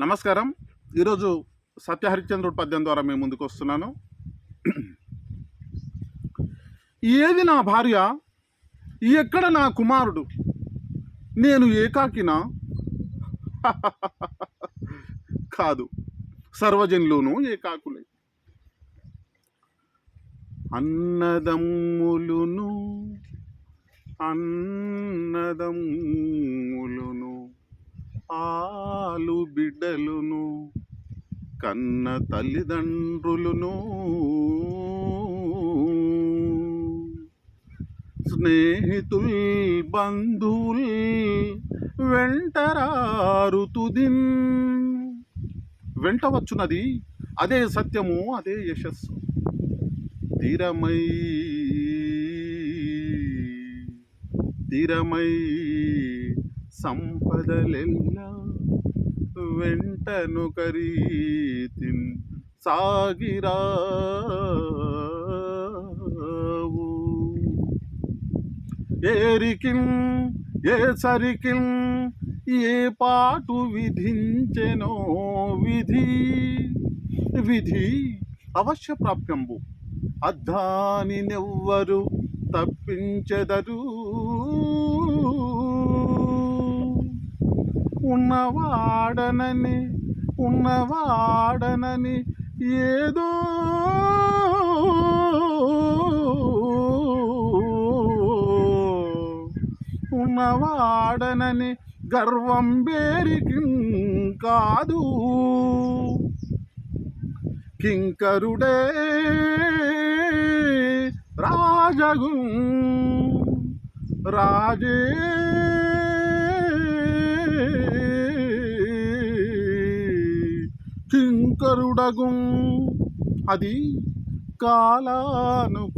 నమస్కారం. ఈరోజు సత్య హరిశ్చంద్రుడు పద్యం ద్వారా మేము ముందుకు వస్తున్నాను. ఏది నా భార్య ఎక్కడ నా కుమారుడు నేను ఏకాకినా? కాదు సర్వజనులోనూ ఏకాకులే. అన్నదమ్ములును అన్నదమ్ములును ఆలు బిడ్డలును కన్న తల్లిదండ్రులను. స్నేహితుల్ బంధువుల్ వెంటరారు తుదిన్ వెంట అదే సత్యము అదే యశస్సు. తీరమై తీరమై సంపదలెల్లా వెంటను కరీతిన్ సాగిరావు ఏరికిం ఏ సరికిం ఏ పాటు విధించెనో విధి. విధి అవశ్య ప్రాప్యంబు అద్దానినెవ్వరు తప్పించెదరు. ఉన్నవాడనని ఉన్నవాడనని ఏదో ఉన్నవాడనని గర్వం బేరికి కాదు. కింకరుడే రాజగు రాజే కింకరుడగు. అది కాలానుకూలంబుగా